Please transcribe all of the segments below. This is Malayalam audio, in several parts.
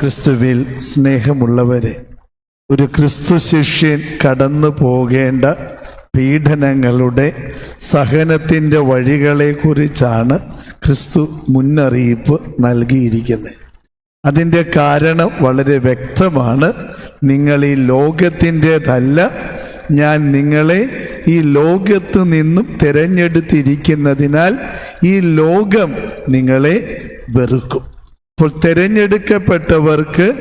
ക്രിസ്തുവിൽ സ്നേഹമുള്ളവരെ ഒരു ക്രിസ്തു ശിഷ്യൻ കടന്നു പോകേണ്ട പീഡനങ്ങളുടെ സഹനത്തിന്റെ വഴികളെക്കുറിച്ചാണ് ക്രിസ്തു മുന്നറിയിപ്പ് നൽകിയിരിക്കുന്നത്. അതിന്റെ കാരണം വളരെ വ്യക്തമാണ്. നിങ്ങൾ ഈ ലോകത്തിന്റെതല്ല ഞാൻ നിങ്ങളെ ഈ ലോകത്ത് നിന്നും തിരഞ്ഞെടുത്തിരിക്കുന്നതിനാൽ ഈ ലോകം നിങ്ങളെ വെറുക്കും. അപ്പോൾ തിരഞ്ഞെടുക്കപ്പെട്ടവർക്ക്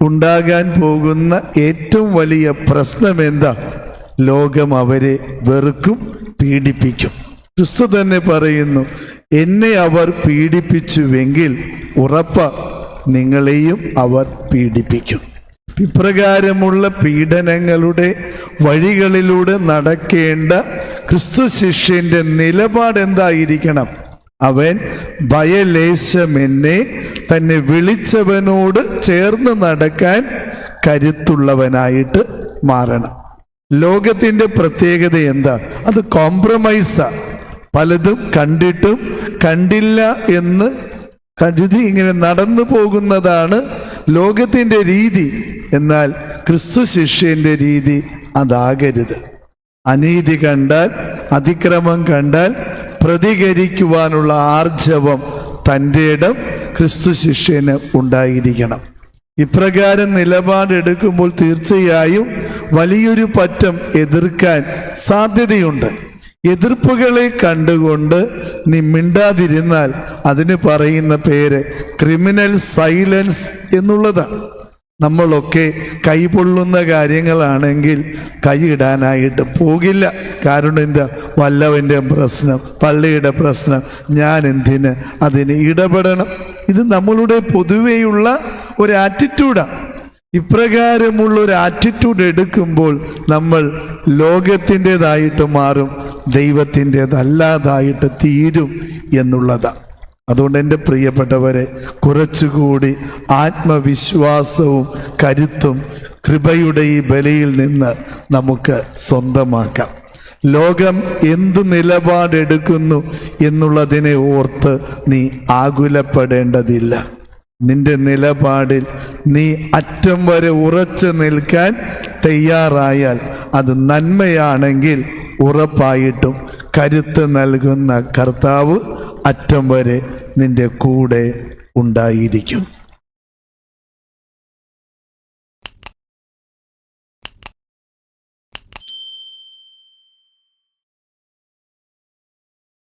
ഉണ്ടാകാൻ പോകുന്ന ഏറ്റവും വലിയ പ്രശ്നം എന്താ ലോകം അവരെ വെറുക്കും പീഡിപ്പിക്കും. ക്രിസ്തു തന്നെ പറയുന്നു എന്നെ അവർ പീഡിപ്പിച്ചുവെങ്കിൽ ഉറപ്പ നിങ്ങളെയും അവർ പീഡിപ്പിക്കും. ഇപ്രകാരമുള്ള പീഡനങ്ങളുടെ വഴികളിലൂടെ നടക്കേണ്ട ക്രിസ്തു ശിഷ്യന്റെ നിലപാട് എന്തായിരിക്കണം അവൻ ഭയലേശം എന്നെ തന്നെ വിളിച്ചവനോട് ചേർന്ന് നടക്കാൻ കരുത്തുള്ളവനായിട്ട് മാറണം. ലോകത്തിന്റെ പ്രത്യേകത എന്താ? അത് കോംപ്രമൈസാ പലതും കണ്ടിട്ടും കണ്ടില്ല എന്ന് കരുതി ഇങ്ങനെ നടന്നു പോകുന്നതാണ് ലോകത്തിന്റെ രീതി. എന്നാൽ ക്രിസ്തു ശിഷ്യന്റെ രീതി അതാകരുത്. അനീതി കണ്ടാൽ അതിക്രമം കണ്ടാൽ പ്രതികരിക്കുവാനുള്ള ആർജവം തന്റെ ഇടം ക്രിസ്തു ശിഷ്യന് ഉണ്ടായിരിക്കണം. ഇപ്രകാരം നിലപാടെടുക്കുമ്പോൾ തീർച്ചയായും വലിയൊരു പറ്റം എതിർക്കാൻ സാധ്യതയുണ്ട്. എതിർപ്പുകളെ കണ്ടുകൊണ്ട് നീ മിണ്ടാതിരുന്നാൽ അതിന് പറയുന്ന പേര് ക്രിമിനൽ സൈലൻസ് എന്നുള്ളതാണ്. നമ്മളൊക്കെ കൈപൊള്ളുന്ന കാര്യങ്ങളാണെങ്കിൽ കൈയിടാനായിട്ട് പോകില്ല. കാരണം എന്താ? വല്ലവന്റെ പ്രശ്നം പള്ളിയുടെ പ്രശ്നം ഞാൻ എന്തിന് അതിന് ഇടപെടണം. ഇത് നമ്മളുടെ പൊതുവെയുള്ള ഒരു ആറ്റിറ്റ്യൂഡാണ് ഇപ്രകാരമുള്ള ഒരു ആറ്റിറ്റ്യൂഡ് എടുക്കുമ്പോൾ നമ്മൾ ലോകത്തിന്റെതായിട്ട് മാറും ദൈവത്തിന്റെതല്ലാതായിട്ട് തീരും എന്നുള്ളതാണ് അതുകൊണ്ട് എന്റെ പ്രിയപ്പെട്ടവരെ കുറച്ചുകൂടി ആത്മവിശ്വാസവും കരുത്തും കൃപയുടെ ഈ ബലിയിൽ നിന്ന് നമുക്ക് സ്വന്തമാക്കാം. ലോകം എന്ത് നിലപാടെടുക്കുന്നു എന്നുള്ളതിനെ ഓർത്ത് നീ ആകുലപ്പെടേണ്ടതില്ല. നിന്റെ നിലപാടിൽ നീ അറ്റം വരെ ഉറച്ചു നിൽക്കാൻ തയ്യാറായാൽ അത് നന്മയാണെങ്കിൽ ഉറപ്പായിട്ടും കരുത്ത് നൽകുന്ന കർത്താവ് അറ്റം വരെ നിന്റെ കൂടെ ഉണ്ടായിരിക്കും.